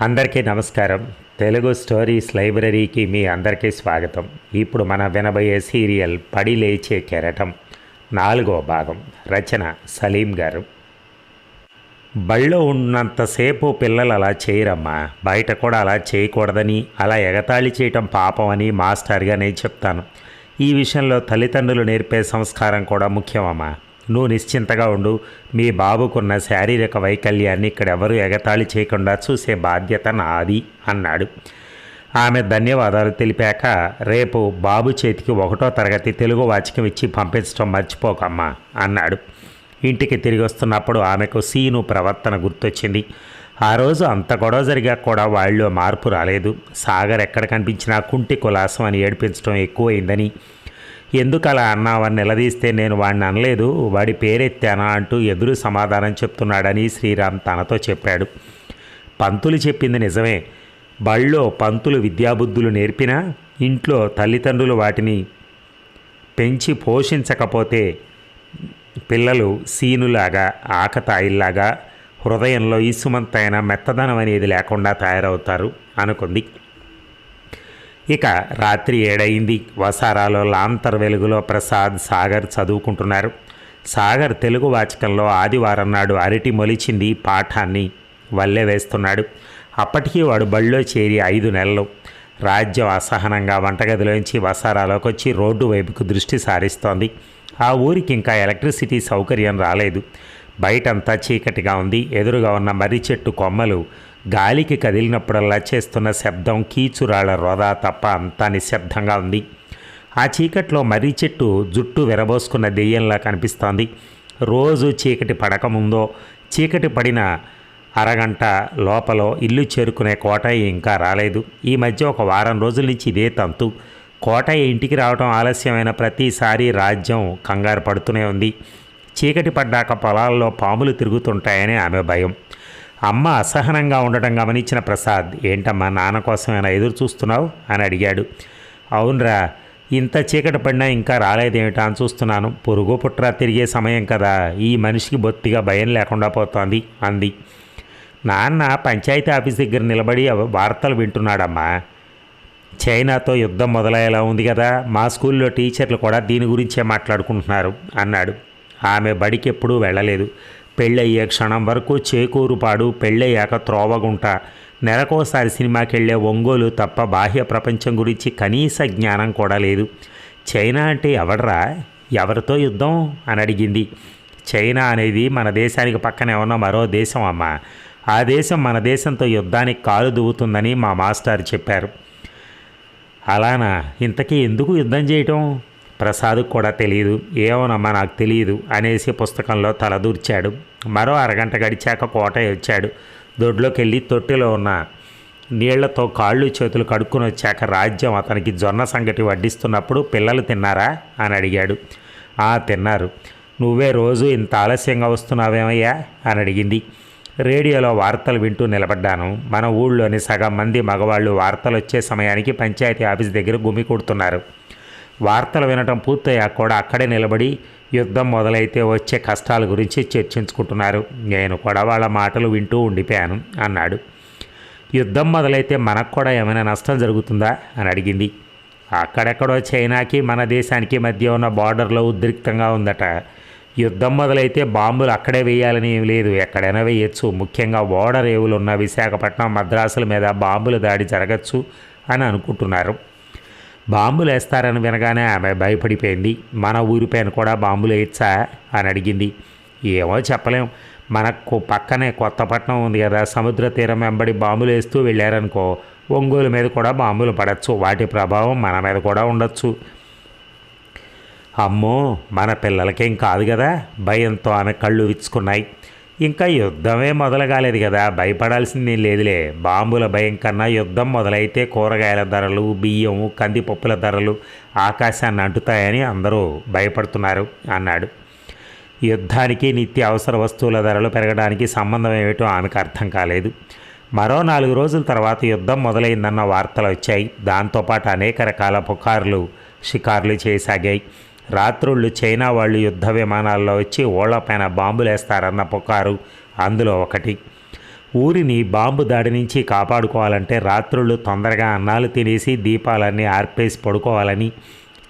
అందరికీ నమస్కారం. తెలుగు స్టోరీస్ లైబ్రరీకి మీ అందరికీ స్వాగతం. ఇప్పుడు మన వినబోయే సీరియల్ పడి లేచే కెరటం నాలుగో భాగం రచన సలీం గారు. బళ్ళో ఉన్నంతసేపు పిల్లలు అలా చేయరమ్మా. బయట కూడా అలా చేయకూడదని అలా ఎగతాళి చేయటం పాపం అని మాస్టర్గా నేను చెప్తాను. ఈ విషయంలో తల్లిదండ్రులు నేర్పే సంస్కారం కూడా ముఖ్యమమ్మా. నువ్వు నిశ్చింతగా ఉండు. మీ బాబుకున్న శారీరక వైకల్యాన్ని ఇక్కడ ఎవరు ఎగతాళి చేయకుండా చూసే బాధ్యత నాది అన్నాడు. ఆమె ధన్యవాదాలు తెలిపాక రేపు బాబు చేతికి ఒకటో తరగతి తెలుగు వాచకం ఇచ్చి పంపించడం మర్చిపోకమ్మా అన్నాడు. ఇంటికి తిరిగి వస్తున్నప్పుడు ఆమెకు సీను ప్రవర్తన గుర్తొచ్చింది. ఆ రోజు అంత గొడవ జరిగా కూడా వాళ్ళు మార్పు రాలేదు. సాగర్ ఎక్కడ కనిపించినా కుంటి కులాసం అని ఏడిపించడం ఎక్కువైందని ఎందుకు అలా అన్నావని నిలదీస్తే నేను వాడిని అనలేదు. వాడి పేరెత్తానా అంటూ ఎదురు సమాధానం చెప్తున్నాడని శ్రీరామ్ తనతో చెప్పాడు. పంతులు చెప్పింది నిజమే. బళ్ళో పంతులు విద్యాబుద్ధులు నేర్పినా ఇంట్లో తల్లిదండ్రులు వాటిని పెంచి పోషించకపోతే పిల్లలు సీనులాగా ఆకతాయిల్లాగా హృదయంలో ఇసుమంతైన మెత్తదనం అనేది లేకుండా తయారవుతారు అనుకుంది. ఇక రాత్రి ఏడయింది. వసారాలో లాంతర్ వెలుగులో ప్రసాద్ సాగర్ చదువుకుంటున్నారు. సాగర్ తెలుగు వాచకంలో ఆదివారం నాడు అరటి మొలిచింది పాఠాన్ని వల్లె వేస్తున్నాడు. అప్పటికీ వాడు బళ్ళో చేరి ఐదు నెలలు. రాజ్యం అసహనంగా వంటగదిలోంచి వసారాలోకి వచ్చి రోడ్డు వైపుకు దృష్టి సారిస్తోంది. ఆ ఊరికి ఇంకా ఎలక్ట్రిసిటీ సౌకర్యం రాలేదు. బయటంతా చీకటిగా ఉంది. ఎదురుగా ఉన్న మర్రి చెట్టు కొమ్మలు గాలికి కదిలినప్పుడల్లా చేస్తున్న శబ్దం కీచురాళ్ళ రోదా తప్ప అంతా నిశ్శబ్దంగా ఉంది. ఆ చీకట్లో మర్రి చెట్టు జుట్టు విరబోసుకున్న దెయ్యంలా కనిపిస్తోంది. రోజు చీకటి పడకముందో చీకటి పడిన అరగంట లోపల ఇల్లు చేరుకునే కోటయ్య ఇంకా రాలేదు. ఈ మధ్య ఒక వారం రోజుల నుంచి ఇదే తంతు. కోటయ్య ఇంటికి రావడం ఆలస్యమైన ప్రతిసారి రాజ్యం కంగారు పడుతూనే ఉంది. చీకటి పడ్డాక పొలాల్లో పాములు తిరుగుతుంటాయని ఆమె భయం. అమ్మ అసహనంగా ఉండటం గమనించిన ప్రసాద్ ఏంటమ్మా నాన్న కోసమైనా ఎదురు చూస్తున్నావు? అని అడిగాడు. అవునరా ఇంత చీకటి పడినా ఇంకా రాలేదేమిటా అని చూస్తున్నాను. పొరుగు పుట్రా తిరిగే సమయం కదా. ఈ మనిషికి బొత్తిగా భయం లేకుండా పోతోంది అంది. నాన్న పంచాయతీ ఆఫీస్ దగ్గర నిలబడి వార్తలు వింటున్నాడమ్మా. చైనాతో యుద్ధం మొదలయ్యేలా ఉంది కదా. మా స్కూల్లో టీచర్లు కూడా దీని గురించే మాట్లాడుకుంటున్నారు అన్నాడు. ఆమె బడికి ఎప్పుడూ వెళ్ళలేదు. పెళ్ళయ్యే క్షణం వరకు చేకూరుపాడు పెళ్ళయ్యాక త్రోవగుంట. నెలకోసారి సినిమాకి వెళ్ళే ఒంగోలు తప్ప బాహ్య ప్రపంచం గురించి కనీస జ్ఞానం కూడా లేదు. చైనా అంటే ఎవడరా? ఎవరితో యుద్ధం? అని అడిగింది. చైనా అనేది మన దేశానికి పక్కనే ఉన్న మరో దేశం అమ్మ. ఆ దేశం మన దేశంతో యుద్ధానికి కాలు దువ్వుతుందని మా మాస్టర్ చెప్పారు. అలానా? ఇంతకీ ఎందుకు యుద్ధం చేయటం? ప్రసాద్కు కూడా తెలియదు ఏమోనమ్మా నాకు తెలియదు అనేసి పుస్తకంలో తలదూర్చాడు మరో అరగంట గడిచాక కోటయ్య వచ్చాడు దొడ్లోకి వెళ్ళి తొట్టిలో ఉన్న నీళ్ళతో కాళ్ళు చేతులు కడుక్కుని వచ్చాక రాజ్యం అతనికి జొన్న సంగటి వడ్డిస్తున్నప్పుడు పిల్లలు తిన్నారా అని అడిగాడు. ఆ తిన్నారు. నువ్వే రోజు ఇంత ఆలస్యంగా వస్తున్నావేమయ్యా అని అడిగింది. రేడియోలో వార్తలు వింటూ నిలబడ్డాను. మన ఊళ్ళోని సగం మంది మగవాళ్ళు వార్తలు వచ్చే సమయానికి పంచాయతీ ఆఫీస్ దగ్గర గుమి కొడుతున్నారు వార్తలు వినటం పూర్తయ్యాక కూడా అక్కడే నిలబడి యుద్ధం మొదలైతే వచ్చే కష్టాల గురించి చర్చించుకుంటున్నారు. నేను కూడా వాళ్ళ మాటలు వింటూ ఉండిపోయాను అన్నాడు. యుద్ధం మొదలైతే మనకు కూడా ఏమైనా నష్టం జరుగుతుందా? అని అడిగింది. అక్కడెక్కడో చైనాకి మన దేశానికి మధ్య ఉన్న బార్డర్లో ఉద్రిక్తంగా ఉందట. యుద్ధం మొదలైతే బాంబులు అక్కడే వేయాలని ఏం లేదు. ఎక్కడైనా వేయచ్చు. ముఖ్యంగా ఓడరేవులు ఉన్న విశాఖపట్నం మద్రాసుల మీద బాంబుల దాడి జరగచ్చు అని అనుకుంటున్నారు. బాంబులు వేస్తారని వినగానే ఆమె భయపడిపోయింది. మన ఊరిపైన కూడా బాంబులేయచ్చా అని అడిగింది. ఏమో చెప్పలేం. మనకు పక్కనే కొత్తపట్నం ఉంది కదా సముద్ర తీరం వెంబడి బాంబులు వేస్తూ వెళ్ళారనుకో ఒంగోలు మీద కూడా బాంబులు పడచ్చు. వాటి ప్రభావం మన మీద కూడా ఉండొచ్చు. అమ్మో మన పిల్లలకేం కాదు కదా. భయంతో ఆమె కళ్ళు విచ్చుకున్నాయి. ఇంకా యుద్ధమే మొదలు కాలేదు కదా. భయపడాల్సింది లేదులే. బాంబుల భయం కన్నా యుద్ధం మొదలైతే కూరగాయల ధరలు బియ్యం కందిపప్పుల ధరలు ఆకాశాన్ని అంటుతాయని అందరూ భయపడుతున్నారు అన్నాడు. యుద్ధానికి నిత్య అవసర వస్తువుల ధరలు పెరగడానికి సంబంధం ఏమిటో ఆమెకు అర్థం కాలేదు. మరో నాలుగు రోజుల తర్వాత యుద్ధం మొదలైందన్న వార్తలు వచ్చాయి. దాంతోపాటు అనేక రకాల పుకార్లు షికార్లు చేయసాగాయి. రాత్రుళ్ళు చైనా వాళ్ళు యుద్ధ విమానాల్లో వచ్చి ఓళ్ళపైన బాంబులేస్తారన్న పుకారు అందులో ఒకటి. ఊరిని బాంబు దాడి నుంచి కాపాడుకోవాలంటే రాత్రుళ్ళు తొందరగా అన్నాలు తినేసి దీపాలన్నీ ఆర్పేసి పడుకోవాలని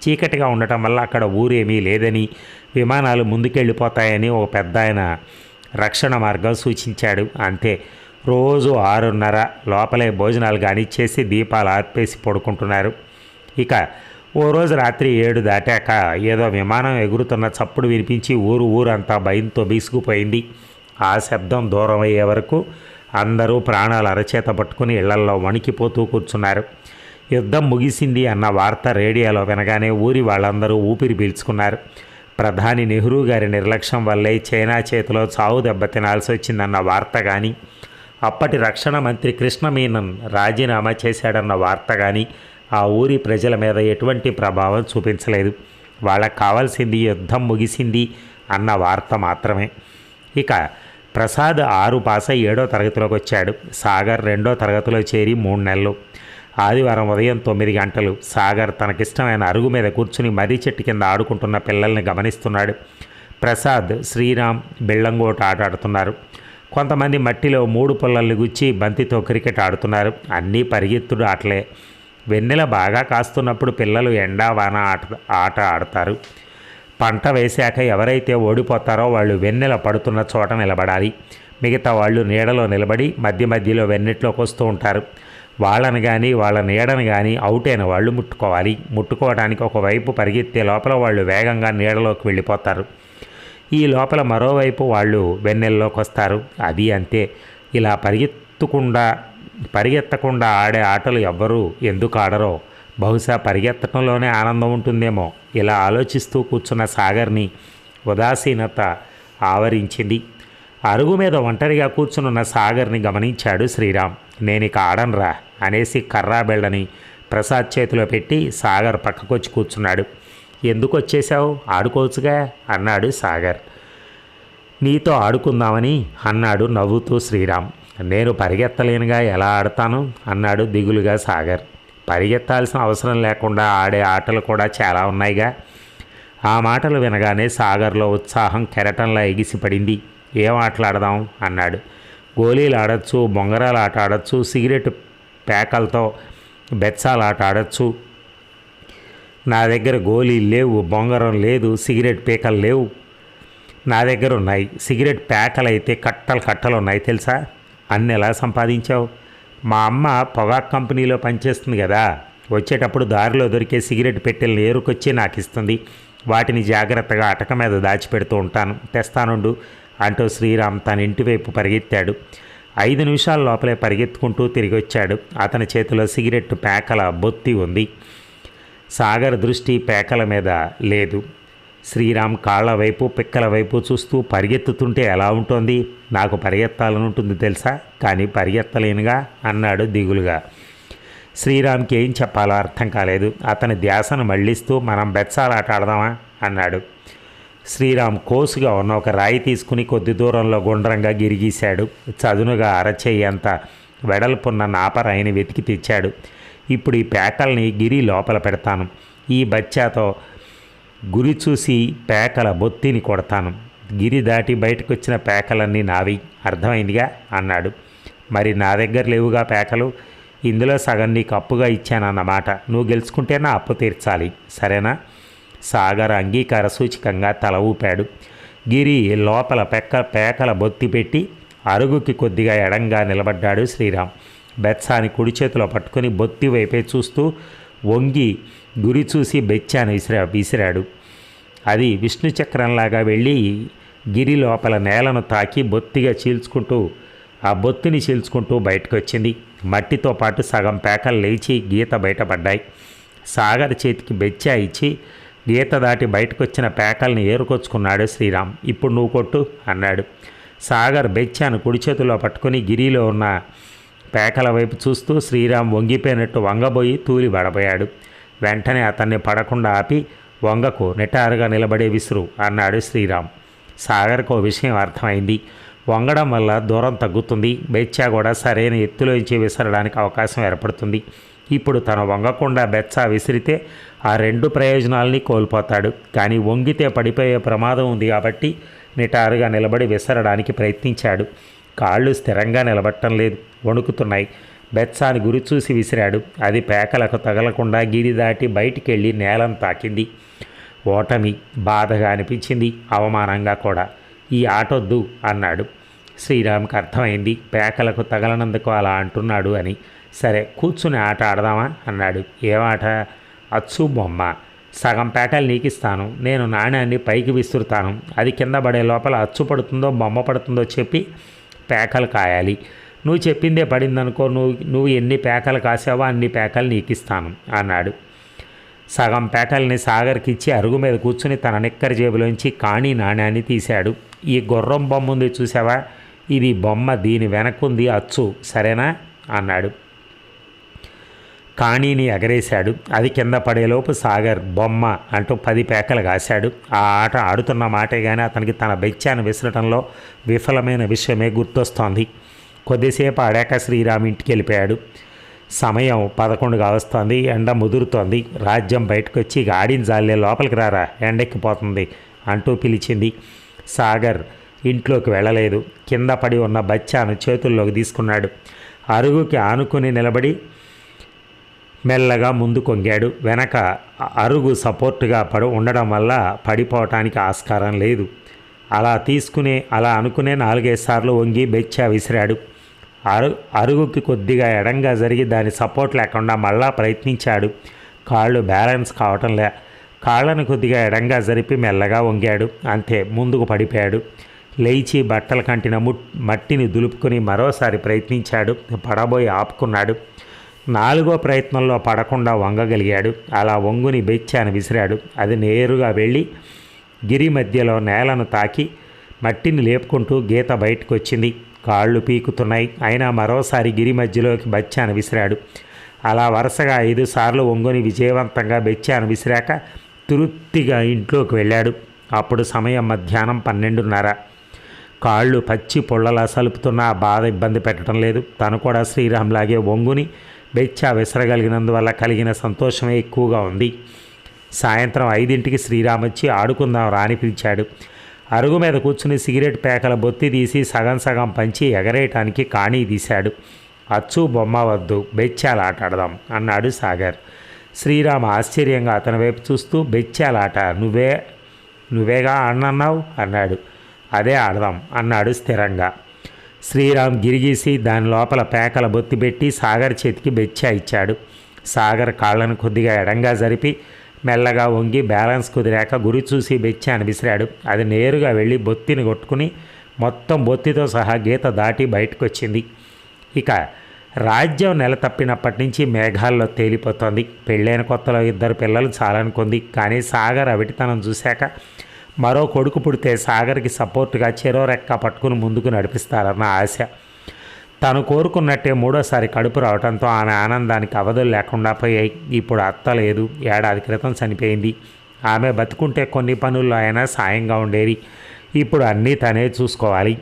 చీకటిగా ఉండటం వల్ల అక్కడ ఊరేమీ లేదని విమానాలు ముందుకెళ్ళిపోతాయని ఒక పెద్ద ఆయన రక్షణ మార్గం సూచించాడు. అంతే. రోజు ఆరున్నర లోపలే భోజనాలు కానిచ్చేసి దీపాలు ఆర్పేసి పడుకుంటున్నారు. ఇక ఓ రోజు రాత్రి ఏడు దాటాక ఏదో విమానం ఎగురుతున్న చప్పుడు వినిపించి ఊరు ఊరంతా భయంతో బీసుకుపోయింది. ఆ శబ్దం దూరం అయ్యే వరకు అందరూ ప్రాణాలు అరచేత పట్టుకుని ఇళ్ళల్లో వణికిపోతూ కూర్చున్నారు. యుద్ధం ముగిసింది అన్న వార్త రేడియోలో వినగానే ఊరి వాళ్ళందరూ ఊపిరి పీల్చుకున్నారు. ప్రధాని నెహ్రూ గారి నిర్లక్ష్యం వల్లే చైనా చేతిలో చావు దెబ్బ తినాల్సి వచ్చిందన్న వార్త కానీ అప్పటి రక్షణ మంత్రి కృష్ణమీనన్ రాజీనామా చేశాడన్న వార్త కానీ ఆ ఊరి ప్రజల మీద ఎటువంటి ప్రభావం చూపించలేదు. వాళ్ళకి కావాల్సింది యుద్ధం ముగిసింది అన్న వార్త మాత్రమే. ఇక ప్రసాద్ ఆరు పాస ఏడో తరగతిలోకి వచ్చాడు. సాగర్ రెండో తరగతిలో చేరి మూడు నెలలు. ఆదివారం ఉదయం తొమ్మిది గంటలు. సాగర్ తనకిష్టమైన అరుగు మీద కూర్చుని మర్రి చెట్టు కింద ఆడుకుంటున్న పిల్లల్ని గమనిస్తున్నాడు. ప్రసాద్ శ్రీరామ్ బిళ్ళంగోట ఆట ఆడుతున్నారు. కొంతమంది మట్టిలో మూడు పుల్లల్ని గుచ్చి బంతితో క్రికెట్ ఆడుతున్నారు. అన్నీ పరిగెత్తుడు ఆటలే. వెన్నెల బాగా కాస్తున్నప్పుడు పిల్లలు ఎండా వాన ఆట ఆట ఆడతారు. పంట వేశాక ఎవరైతే ఓడిపోతారో వాళ్ళు వెన్నెల పడుతున్న చోట నిలబడాలి. మిగతా వాళ్ళు నీడలో నిలబడి మధ్య మధ్యలో వెన్నెట్లోకి వస్తూ ఉంటారు. వాళ్ళని కానీ వాళ్ళ నీడని కానీ అవుట్ అయిన వాళ్ళు ముట్టుకోవాలి. ముట్టుకోవడానికి ఒకవైపు పరిగెత్తే లోపల వాళ్ళు వేగంగా నీడలోకి వెళ్ళిపోతారు. ఈ లోపల మరోవైపు వాళ్ళు వెన్నెల్లోకి వస్తారు. అది అంతే. ఇలా పరిగెత్తకుండా పరిగెత్తకుండా ఆడే ఆటలు ఎవ్వరూ ఎందుకు ఆడరో బహుశా పరిగెత్తడంలోనే ఆనందం ఉంటుందేమో ఇలా ఆలోచిస్తూ కూర్చున్న సాగర్ని ఉదాసీనత ఆవరించింది. అరుగు మీద ఒంటరిగా కూర్చునున్న సాగర్ని గమనించాడు శ్రీరామ్. నేను ఇక అనేసి కర్రా బెళ్ళని ప్రసాద్ చేతిలో పెట్టి సాగర్ పక్కకొచ్చి కూర్చున్నాడు. ఎందుకు వచ్చేసావు ఆడుకోవచ్చుగా? అన్నాడు సాగర్. నీతో ఆడుకుందామని అన్నాడు నవ్వుతూ శ్రీరామ్. నేను పరిగెత్తలేనుగా ఎలా ఆడతాను? అన్నాడు దిగులుగా సాగర్. పరిగెత్తాల్సిన అవసరం లేకుండా ఆడే ఆటలు కూడా చాలా ఉన్నాయిగా. ఆ మాటలు వినగానే సాగర్లో ఉత్సాహం కెరటంలా ఎగిసిపడింది. ఏం ఆటలాడదాం? అన్నాడు. గోళీలు ఆడచ్చు బొంగరాలు ఆట ఆడచ్చు సిగరెట్ పేకలతో బెత్సాలు ఆట ఆడచ్చు నా దగ్గర గోళీలు లేవు బొంగరం లేదు సిగరెట్ పీకలు లేవు. నా దగ్గర ఉన్నాయి. సిగరెట్ ప్యాకలు అయితే కట్టలు కట్టలు ఉన్నాయి తెలుసా? అన్ని ఎలా సంపాదించావు? మా అమ్మ పొగాక్ కంపెనీలో పనిచేస్తుంది కదా. వచ్చేటప్పుడు దారిలో దొరికే సిగరెట్ పెట్టెలను ఏరుకొచ్చి నాకు ఇస్తుంది వాటిని జాగ్రత్తగా అటక మీద దాచిపెడుతూ ఉంటాను. తెస్తానుండు అంటూ శ్రీరామ్ తన ఇంటివైపు పరిగెత్తాడు. ఐదు నిమిషాల లోపలే పరిగెత్తుకుంటూ తిరిగి వచ్చాడు అతని చేతిలో సిగరెట్ పేకల బొత్తి ఉంది. సాగర్ దృష్టి పేకల మీద లేదు. శ్రీరామ్ కాళ్ళ వైపు పిక్కల వైపు చూస్తూ పరిగెత్తుతుంటే ఎలా ఉంటుంది? నాకు పరిగెత్తాలని ఉంటుంది తెలుసా? కానీ పరిగెత్తలేనుగా అన్నాడు దిగులుగా. శ్రీరామ్కి ఏం చెప్పాలో అర్థం కాలేదు. అతని ధ్యాసను మళ్ళిస్తూ మనం బెత్సాలాట ఆడదామా? అన్నాడు. శ్రీరామ్ కోసుగా ఉన్న ఒక రాయి తీసుకుని కొద్ది దూరంలో గుండ్రంగా గిరిగీశాడు. చదునుగా అరచేయంత వెడల్పున్న నాపరాయిని వెతికి తెచ్చాడు. ఇప్పుడు ఈ పేకల్ని గిరి లోపల పెడతాను. ఈ బచ్చాతో గురి చూసి పేకల బొత్తిని కొడతాను. గిరి దాటి బయటకు వచ్చిన పేకలన్నీ నావి. అర్థమైందిగా? అన్నాడు. మరి నా దగ్గర లేవుగా పేకలు? ఇందులో సగం నీకు అప్పుగా ఇచ్చానన్నమాట. నువ్వు గెలుచుకుంటే నా అప్పు తీర్చాలి. సరేనా? సాగర్ అంగీకార సూచికంగా తల ఊపాడు. గిరి లోపల పెక్క పేకల బొత్తి పెట్టి అరుగుకి కొద్దిగా ఎడంగా నిలబడ్డాడు శ్రీరామ్. బెత్సాని కుడి చేతిలో పట్టుకొని బొత్తి వైపే చూస్తూ వంగి గురి చూసి బెచ్చాను విసిరా విసిరాడు. అది విష్ణు చక్రంలాగా వెళ్ళి గిరి లోపల నేలను తాకి బొత్తిగా చీల్చుకుంటూ ఆ బొత్తిని చీల్చుకుంటూ బయటకు వచ్చింది మట్టితో పాటు సగం పేకలు లేచి గీత బయటపడ్డాయి. సాగర్ చేతికి బెచ్చా ఇచ్చి గీత దాటి బయటకొచ్చిన పేకల్ని ఏరుకొచ్చుకున్నాడు శ్రీరామ్. ఇప్పుడు నువ్వు కొట్టు అన్నాడు. సాగర్ బెచ్చాను కుడి చేతిలో పట్టుకొని గిరిలో ఉన్న పేకల వైపు చూస్తూ శ్రీరామ్ వంగిపోయినట్టు వంగబోయి తూలి పడబోయాడు. వెంటనే అతన్ని పడకుండా ఆపి వంగకు నిటారుగా నిలబడే విసురు అన్నాడు శ్రీరామ్. సాగర్కు ఓ విషయం అర్థమైంది. వంగడం వల్ల దూరం తగ్గుతుంది. బెచ్చా కూడా సరైన ఎత్తులోంచి విసరడానికి అవకాశం ఏర్పడుతుంది. ఇప్పుడు తను వంగకుండా బెచ్చా విసిరితే ఆ రెండు ప్రయోజనాలని కోల్పోతాడు. కానీ వంగితే పడిపోయే ప్రమాదం ఉంది కాబట్టి నిటారుగా నిలబడి విసరడానికి ప్రయత్నించాడు. కాళ్ళు స్థిరంగా నిలబట్టం లేదు. వణుకుతున్నాయి. బెత్సాని గురి చూసి విసిరాడు. అది పేకలకు తగలకుండా గిరి దాటి బయటికెళ్ళి నేలం నేలను తాకింది. ఓటమి బాధగా అనిపించింది అవమానంగా కూడా. ఈ ఆటొద్దు అన్నాడు. శ్రీరామ్కి అర్థమైంది. పేకలకు తగలనందుకు అలా అంటున్నాడు అని. సరే కూర్చుని ఆట ఆడదామా? అన్నాడు. ఏమాట? అచ్చు బొమ్మ. సగం పేకలు నీకిస్తాను. నేను నాణ్యాన్ని పైకి విసురుతాను. అది కింద పడే లోపల అచ్చు పడుతుందో బొమ్మ పడుతుందో చెప్పి పేకలు కాయాలి. నువ్వు చెప్పిందే పడిందనుకో నువ్వు నువ్వు ఎన్ని పేకలు కాసావో అన్ని పేకలు నీకిస్తాను అన్నాడు. సగం పేకల్ని సాగర్కి ఇచ్చి అరుగు మీద కూర్చుని తన నిక్కర జేబులోంచి కాణి నాణ్యాన్ని తీశాడు. ఈ గుర్రం బొమ్మ ఉంది చూసావా? ఇది బొమ్మ దీని వెనక్కుంది అచ్చు సరేనా? అన్నాడు. కాణీని ఎగరేశాడు. అది కింద పడేలోపు సాగర్ బొమ్మ అంటూ పది పేకలు కాశాడు. ఆ ఆట ఆడుతున్న మాటే కానీ అతనికి తన బెచ్చాను విసరటంలో విఫలమైన విషయమే గుర్తొస్తోంది. కొద్దిసేపు ఆడాక శ్రీరామ్ ఇంటికి వెళ్ళిపోయాడు. సమయం పదకొండుగా కావస్తోంది ఎండ ముదురుతోంది. రాజ్యం బయటకు వచ్చి గాడిని జాలే లోపలికి రారా ఎండెక్కిపోతుంది అంటూ పిలిచింది. సాగర్ ఇంట్లోకి వెళ్ళలేదు. కింద పడి ఉన్న బచ్చాను చేతుల్లోకి తీసుకున్నాడు. అరుగుకి ఆనుకుని నిలబడి మెల్లగా ముందు కొంగాడు. వెనక అరుగు సపోర్టుగా పడు ఉండడం వల్ల పడిపోవటానికి ఆస్కారం లేదు. అలా తీసుకునే అలా అనుకునే నాలుగైదు సార్లు వంగి బెచ్చా విసిరాడు. అరు అరుగుకి కొద్దిగా ఎడంగా జరిగి దాని సపోర్ట్ లేకుండా మళ్ళా ప్రయత్నించాడు. కాళ్ళు బ్యాలెన్స్ కావటం లే కాళ్ళను కొద్దిగా ఎడంగా జరిపి మెల్లగా వంగాడు. అంతే ముందుకు పడిపోయాడు. లేచి బట్టల కంటిన ముట్ మట్టిని దులుపుకొని మరోసారి ప్రయత్నించాడు. పడబోయి ఆపుకున్నాడు. నాలుగో ప్రయత్నంలో పడకుండా వంగగలిగాడు. అలా వంగుని బెచ్చాను విసిరాడు. అది నేరుగా వెళ్ళి గిరి మధ్యలో నేలను తాకి మట్టిని లేపుకుంటూ గీత బయటకు వచ్చింది కాళ్ళు పీకుతున్నాయి. అయినా మరోసారి గిరి మధ్యలోకి బచ్చాను విసిరాడు అలా వరుసగా ఐదు సార్లు ఒంగొని విజయవంతంగా బెచ్చాను విసిరాక తృప్తిగా ఇంట్లోకి వెళ్ళాడు. అప్పుడు సమయం మధ్యాహ్నం పన్నెండున్నర. కాళ్ళు పచ్చి పొళ్ళలా సలుపుతున్న ఆ బాధ ఇబ్బంది పెట్టడం లేదు. తను కూడా శ్రీరామ్లాగే ఒంగుని బెచ్చా విసరగలిగినందువల్ల కలిగిన సంతోషమే ఎక్కువగా ఉంది. సాయంత్రం ఐదింటికి శ్రీరామ్ వచ్చి ఆడుకుందాం రాని పిలిచాడు. అరుగు మీద కూర్చుని సిగరెట్ పేకల బొత్తి తీసి సగం సగం పంచి ఎగరేయటానికి కాణీ తీశాడు. అచ్చు బొమ్మ వద్దు బెచ్చాలాట ఆడదాం అన్నాడు సాగర్. శ్రీరామ్ ఆశ్చర్యంగా అతని వైపు చూస్తూ బెచ్చాలాట నువ్వే నువ్వేగా అన్నన్నావు అన్నాడు. అదే ఆడదాం అన్నాడు స్థిరంగా. శ్రీరామ్ గిరిగీసి దాని లోపల పేకల బొత్తి పెట్టి సాగర్ చేతికి బెచ్చా ఇచ్చాడు. సాగర్ కాళ్ళను కొద్దిగా ఎడంగా జరిపి మెల్లగా వంగి బ్యాలెన్స్ కుదిరాక గురి చూసి బెచ్చి విసిరాడు అది నేరుగా వెళ్ళి బొత్తిని కొట్టుకుని మొత్తం బొత్తితో సహా గీత దాటి బయటకు వచ్చింది ఇక రాజ్యం నెల తప్పినప్పటి నుంచి మేఘాల్లో తేలిపోతోంది. పెళ్ళైన కొత్తలో ఇద్దరు పిల్లలు చాలనుకుంది. కానీ సాగర్ అవిటితనం చూశాక మరో కొడుకు పుడితే సాగర్కి సపోర్టుగా చెరో రెక్క పట్టుకుని ముందుకు నడిపిస్తారన్న ఆశ. తను కోరుకున్నట్టే మూడోసారి కడుపు రావడంతో ఆమె ఆనందానికి అవధులు లేకుండా పోయాయి. ఇప్పుడు అత్త లేదు. ఏడాది క్రితం చనిపోయింది. ఆమె బతుకుంటే కొన్ని పనుల్లో అయినా సాయంగా ఉండేది. ఇప్పుడు అన్నీ తనే చూసుకోవాలి.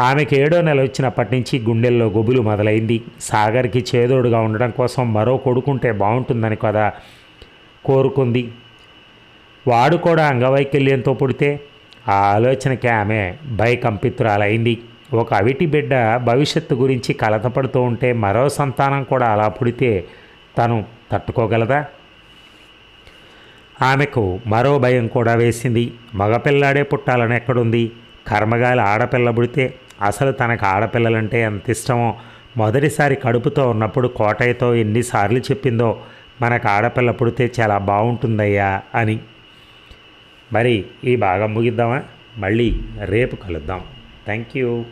ఆమెకి ఏడో నెల వచ్చినప్పటి నుంచి గుండెల్లో గొబులు మొదలైంది. సాగర్కి చేదోడుగా ఉండడం కోసం మరో కొడుకుంటే బాగుంటుందని కదా కోరుకుంది. వాడు కూడా అంగవైకల్యంతో పుడితే ఆ ఆలోచనకి ఆమె భయకంపితురాలైంది. ఒక అవిటి బిడ్డ భవిష్యత్తు గురించి కలతపడుతూ ఉంటే మరో సంతానం కూడా అలా పుడితే తను తట్టుకోగలదా? ఆమెకు మరో భయం కూడా వేసింది. మగపిల్లాడే పుట్టాలని ఎక్కడుంది? కర్మగాలి ఆడపిల్ల పుడితే అసలు తనకు ఆడపిల్లలంటే ఎంత ఇష్టమో మొదటిసారి కడుపుతో ఉన్నప్పుడు కోటయ్యతో ఎన్నిసార్లు చెప్పిందో మనకు ఆడపిల్ల పుడితే చాలా బాగుంటుందయ్యా అని. మరి ఈ భాగం ముగిద్దామా? మళ్ళీ రేపు కలుద్దాం. Thank you.